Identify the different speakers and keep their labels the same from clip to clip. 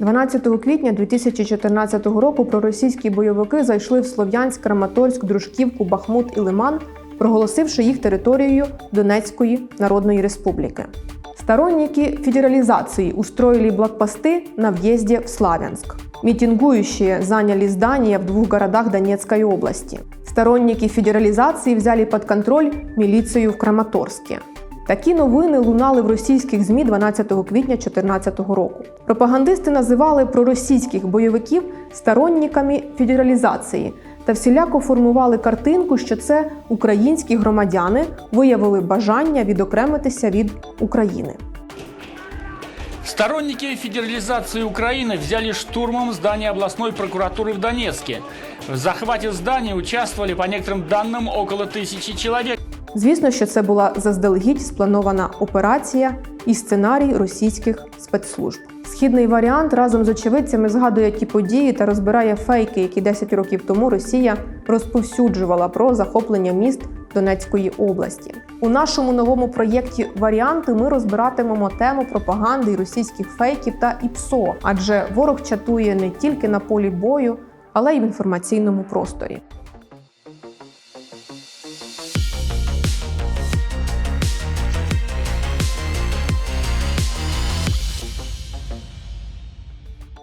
Speaker 1: 12 квітня 2014 року проросійські бойовики зайшли в Слов'янськ, Краматорськ, Дружківку, Бахмут і Лиман, проголосивши їх територією Донецької Народної Республики. Сторонники федерализации устроили блокпосты на въезде в Славянск. Митингующие заняли здания в двух городах Донецкой области. Сторонники федерализации взяли под контроль міліцію в Краматорське. Такі новини лунали в російських ЗМІ 12 квітня 2014 року. Пропагандисти називали проросійських бойовиків сторонниками федералізації та всіляко формували картинку, що це українські громадяни виявили бажання відокремитися від України.
Speaker 2: Сторонники федерализации Украины взяли штурмом здание областной прокуратуры в Донецке. В захвате здания участвовали, по некоторым данным, около тысячи человек.
Speaker 1: Звісно, що це була заздалегідь спланована операція і сценарій російських спецслужб. Східний варіант разом з очевидцями згадує ті події та розбирає фейки, які 10 років тому Росія розповсюджувала про захоплення міст Донецької області. У нашому новому проєкті Варіанти ми розбиратимемо тему пропаганди і російських фейків та ІПСО, адже ворог чатує не тільки на полі бою, але й в інформаційному просторі. –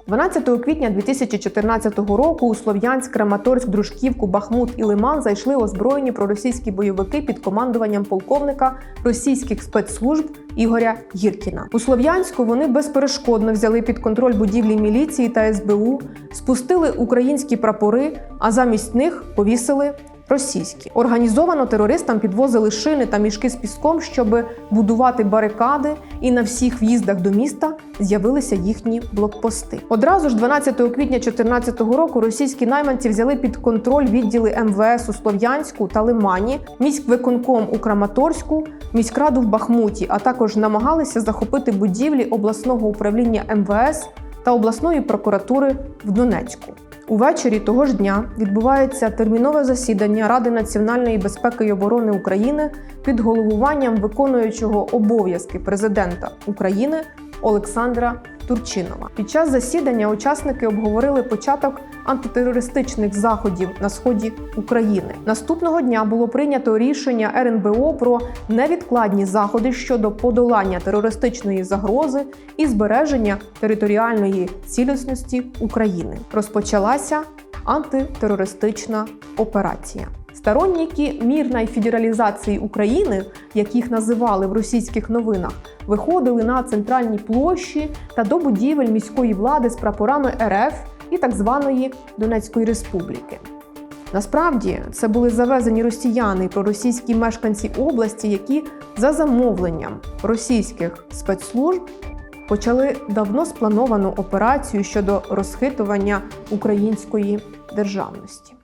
Speaker 1: 12 квітня 2014 року у Слов'янськ, Краматорськ, Дружківку, Бахмут і Лиман зайшли озброєні проросійські бойовики під командуванням полковника російських спецслужб Ігоря Гіркіна. У Слов'янську вони безперешкодно взяли під контроль будівлі міліції та СБУ, спустили українські прапори, а замість них повісили російські. Організовано терористам підвозили шини та мішки з піском, щоб будувати барикади, і на всіх в'їздах до міста з'явилися їхні блокпости. Одразу ж 12 квітня 2014 року російські найманці взяли під контроль відділи МВС у Слов'янську та Лимані, міськвиконком у Краматорську, міськраду в Бахмуті, а також намагалися захопити будівлі обласного управління МВС та обласної прокуратури в Донецьку. Увечері того ж дня відбувається термінове засідання Ради національної безпеки і оборони України під головуванням виконуючого обов'язки президента України Олександра Турчинова. Під час засідання учасники обговорили початок антитерористичних заходів на сході України. Наступного дня було прийнято рішення РНБО про невідкладні заходи щодо подолання терористичної загрози і збереження територіальної цілісності України. Розпочалася антитерористична операція. Сторонники мірної федералізації України, як їх називали в російських новинах, виходили на центральні площі та до будівель міської влади з прапорами РФ і так званої Донецької Республіки. Насправді це були завезені росіяни і проросійські мешканці області, які за замовленням російських спецслужб почали давно сплановану операцію щодо розхитування української державності.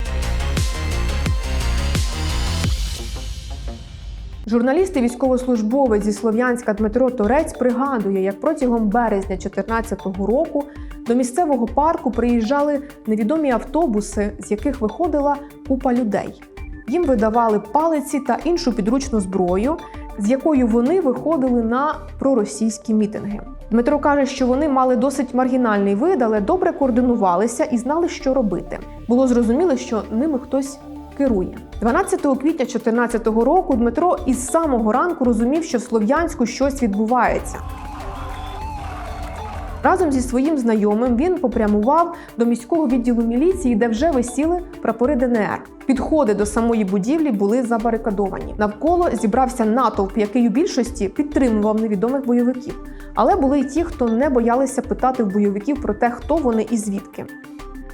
Speaker 1: Журналіст і військовослужбовець зі Слов'янська Дмитро Торець пригадує, як протягом березня 2014 року до місцевого парку приїжджали невідомі автобуси, з яких виходила купа людей. Їм видавали палиці та іншу підручну зброю, з якою вони виходили на проросійські мітинги. Дмитро каже, що вони мали досить маргінальний вид, але добре координувалися і знали, що робити. Було зрозуміло, що ними хтось керує. 12 квітня 2014 року Дмитро із самого ранку розумів, що в Слов'янську щось відбувається. Разом зі своїм знайомим він попрямував до міського відділу міліції, де вже висіли прапори ДНР. Підходи до самої будівлі були забарикадовані. Навколо зібрався натовп, який у більшості підтримував невідомих бойовиків. Але були й ті, хто не боялися питати в бойовиків про те, хто вони і звідки.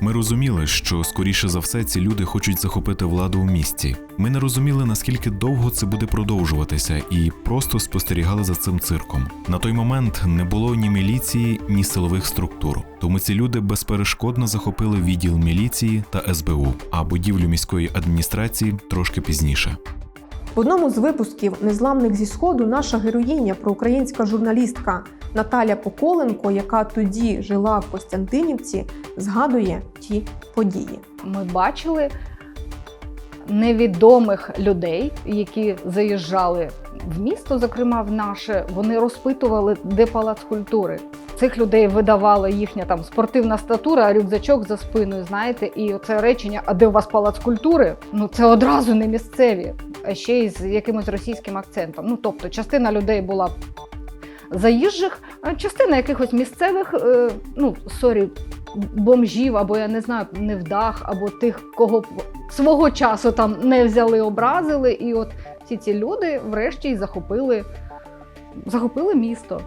Speaker 3: Ми розуміли, що скоріше за все ці люди хочуть захопити владу у місті. Ми не розуміли, наскільки довго це буде продовжуватися, і просто спостерігали за цим цирком. На той момент не було ні міліції, ні силових структур. Тому ці люди безперешкодно захопили відділ міліції та СБУ, а будівлю міської адміністрації трошки пізніше.
Speaker 1: В одному з випусків Незламних зі сходу наша героїня, проукраїнська журналістка Наталя Поколенко, яка тоді жила в Костянтинівці, згадує ті події.
Speaker 4: Ми бачили невідомих людей, які заїжджали в місто, зокрема в наше. Вони розпитували, де палац культури. цих людей видавала їхня там спортивна статура, рюкзачок за спиною, знаєте, і це речення, а де у вас палац культури? Ну це одразу не місцеві, а ще й з якимось російським акцентом. Ну тобто, частина людей була заїжджих, а частина якихось місцевих, е, ну сорі, бомжів, або я не знаю, невдах, або тих, кого свого часу там не взяли, образили. І от всі ці люди врешті захопили, захопили місто.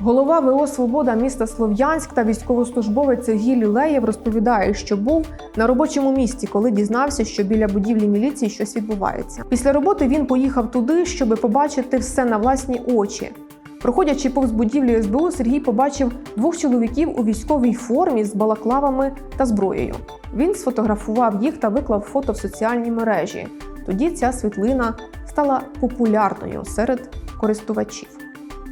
Speaker 1: Голова ВО Свобода міста Слов'янськ та військовослужбовець Сергій Лілеєв розповідає, що був на робочому місці, коли дізнався, що біля будівлі міліції щось відбувається. Після роботи він поїхав туди, щоб побачити все на власні очі. Проходячи повз будівлю СБУ, Сергій побачив двох чоловіків у військовій формі з балаклавами та зброєю. Він сфотографував їх та виклав фото в соціальні мережі. Тоді ця світлина стала популярною серед користувачів.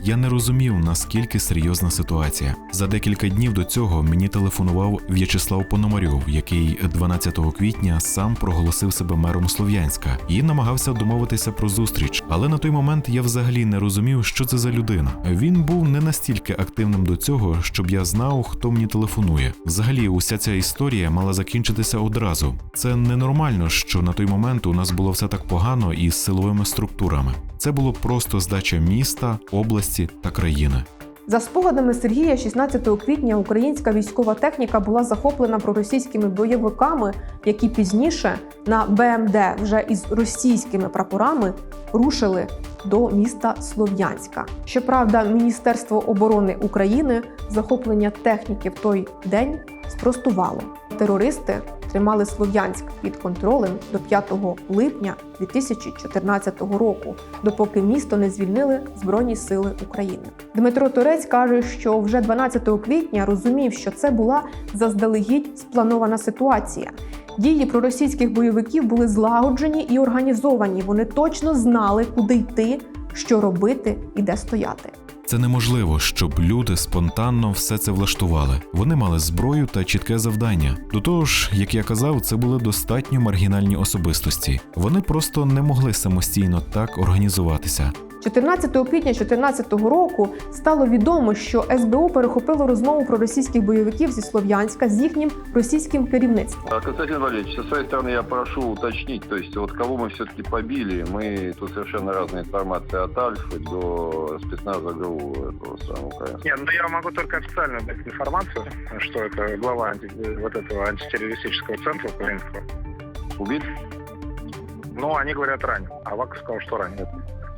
Speaker 3: Я не розумів, наскільки серйозна ситуація. За декілька днів до цього мені телефонував В'ячеслав Пономарьов, який 12 квітня сам проголосив себе мером Слов'янська і намагався домовитися про зустріч. Але на той момент я взагалі не розумів, що це за людина. Він був не настільки активним до цього, щоб я знав, хто мені телефонує. Взагалі, уся ця історія мала закінчитися одразу. Це ненормально, що на той момент у нас було все так погано із силовими структурами. Це було просто здача міста, області та країни.
Speaker 1: За спогадами Сергія, 16 квітня українська військова техніка була захоплена проросійськими бойовиками, які пізніше на БМД вже із російськими прапорами рушили до міста Слов'янська. Щоправда, Міністерство оборони України захоплення техніки в той день спростувало. Терористи тримали Слов'янськ під контролем до 5 липня 2014 року, допоки місто не звільнили Збройні Сили України. Дмитро Торець каже, що вже 12 квітня розумів, що це була заздалегідь спланована ситуація. Дії проросійських бойовиків були злагоджені і організовані. Вони точно знали, куди йти, що робити і де стояти.
Speaker 3: Це неможливо, щоб люди спонтанно все це влаштували. Вони мали зброю та чітке завдання. До того ж, як я казав, це були достатньо маргінальні особистості. Вони просто не могли самостійно так організуватися.
Speaker 1: 14 квітня 2014 року стало відомо, що СБУ перехопило розмову про російських бойовиків зі Слов'янська з їхнім російським керівництвом.
Speaker 5: А, Константин Валерьевич, со своей стороны я прошу уточнить, то есть вот кого мы все-таки побили, мы тут совершенно разная информация от Альфы до спецназа ГРУ этого самого украинского.
Speaker 6: Нет, ну я могу только официальную дать информацию, что это глава анти- вот этого антитеррористического центра украинского.
Speaker 5: Убит?
Speaker 6: Но они говорят ранен. А Вака сказал, что ранен.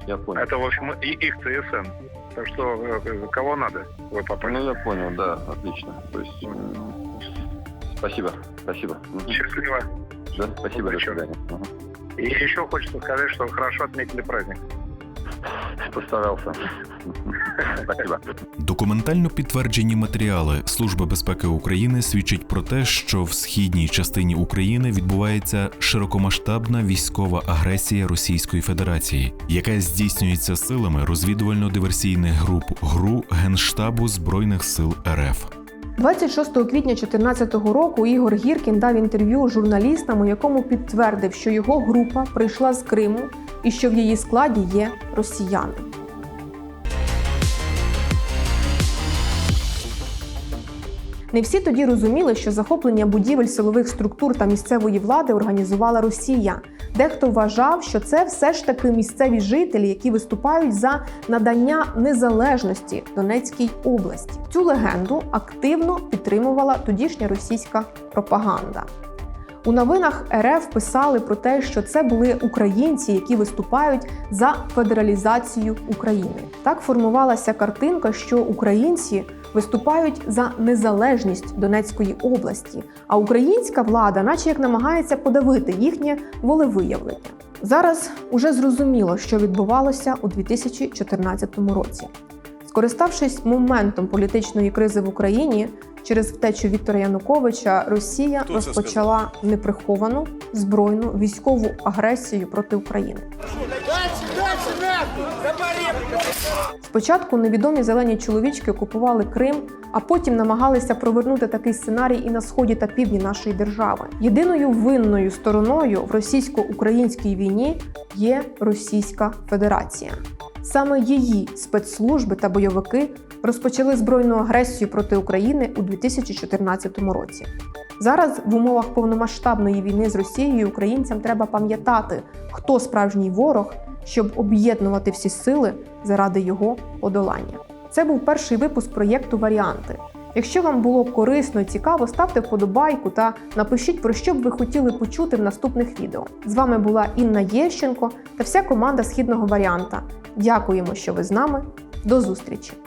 Speaker 5: Я понял.
Speaker 6: Это, в общем, и их ЦСН. Так что э, кого надо, вы попали.
Speaker 5: Ну, я понял, да, отлично. То есть, м, спасибо, спасибо. Мгм.
Speaker 6: Счастливо.
Speaker 5: Да, спасибо, до
Speaker 6: Удачи.
Speaker 5: свидания. Мгм.
Speaker 6: И еще хочется сказать, что хорошо отметили праздник.
Speaker 5: Постарался. Спасибо.
Speaker 3: Документально підтверджені матеріали Служби безпеки України свідчать про те, що в східній частині України відбувається широкомасштабна військова агресія Російської Федерації, яка здійснюється силами розвідувально-диверсійних груп ГРУ Генштабу Збройних сил РФ.
Speaker 1: 26 квітня 2014 року Ігор Гіркін дав інтерв'ю журналістам, у якому підтвердив, що його група прийшла з Криму і що в її складі є росіяни. Не всі тоді розуміли, що захоплення будівель силових структур та місцевої влади організувала Росія. Дехто вважав, що це все ж таки місцеві жителі, які виступають за надання незалежності Донецькій області. Цю легенду активно підтримувала тодішня російська пропаганда. У новинах РФ писали про те, що це були українці, які виступають за федералізацію України. Так формувалася картинка, що українці виступають за незалежність Донецької області, а українська влада, наче як намагається подавити їхнє волевиявлення. Зараз уже зрозуміло, що відбувалося у 2014 році. Скориставшись моментом політичної кризи в Україні через втечу Віктора Януковича, Росія розпочала неприховану збройну військову агресію проти України. Спочатку невідомі зелені чоловічки окупували Крим, а потім намагалися провернути такий сценарій і на сході та півдні нашої держави. Єдиною винною стороною в російсько-українській війні є Російська Федерація. Саме її спецслужби та бойовики розпочали збройну агресію проти України у 2014 році. Зараз в умовах повномасштабної війни з Росією українцям треба пам'ятати, хто справжній ворог, щоб об'єднувати всі сили заради його подолання. Це був перший випуск проєкту Варіанти. Якщо вам було корисно і цікаво, ставте вподобайку та напишіть про що б ви хотіли почути в наступних відео. З вами була Інна Єщенко та вся команда східного варіанта. Дякуємо, що ви з нами. До зустрічі!